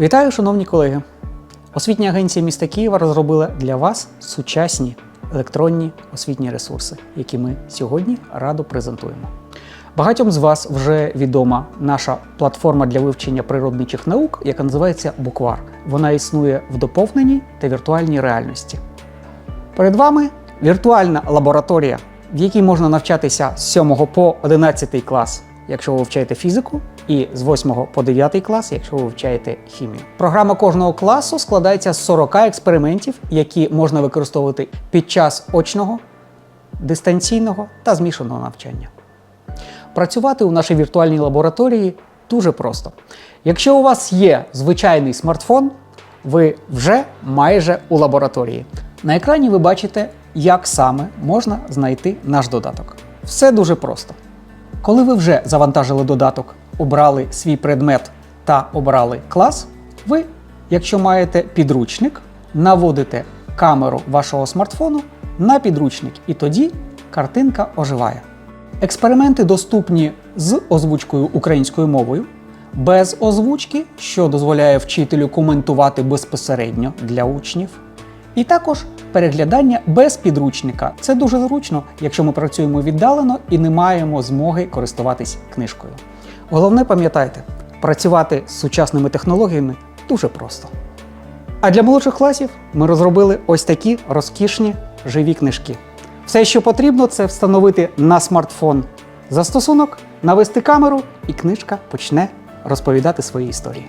Вітаю, шановні колеги! Освітня агенція міста Києва розробила для вас сучасні електронні освітні ресурси, які ми сьогодні радо презентуємо. Багатьом з вас вже відома наша платформа для вивчення природничих наук, яка називається Буквар. Вона існує в доповненій та віртуальній реальності. Перед вами віртуальна лабораторія, в якій можна навчатися з 7 по 11 клас, якщо ви вивчаєте фізику, і з 8 по 9 клас, якщо ви вивчаєте хімію. Програма кожного класу складається з 40 експериментів, які можна використовувати під час очного, дистанційного та змішаного навчання. Працювати у нашій віртуальній лабораторії дуже просто. Якщо у вас є звичайний смартфон, ви вже майже у лабораторії. На екрані ви бачите, як саме можна знайти наш додаток. Все дуже просто. Коли ви вже завантажили додаток, обрали свій предмет та обрали клас, ви, якщо маєте підручник, наводите камеру вашого смартфону на підручник, і тоді картинка оживає. Експерименти доступні з озвучкою українською мовою, без озвучки, що дозволяє вчителю коментувати безпосередньо для учнів. І також переглядання без підручника. Це дуже зручно, якщо ми працюємо віддалено і не маємо змоги користуватись книжкою. Головне пам'ятайте, працювати з сучасними технологіями дуже просто. А для молодших класів ми розробили ось такі розкішні живі книжки. Все, що потрібно, це встановити на смартфон застосунок, навести камеру, і книжка почне розповідати свої історії.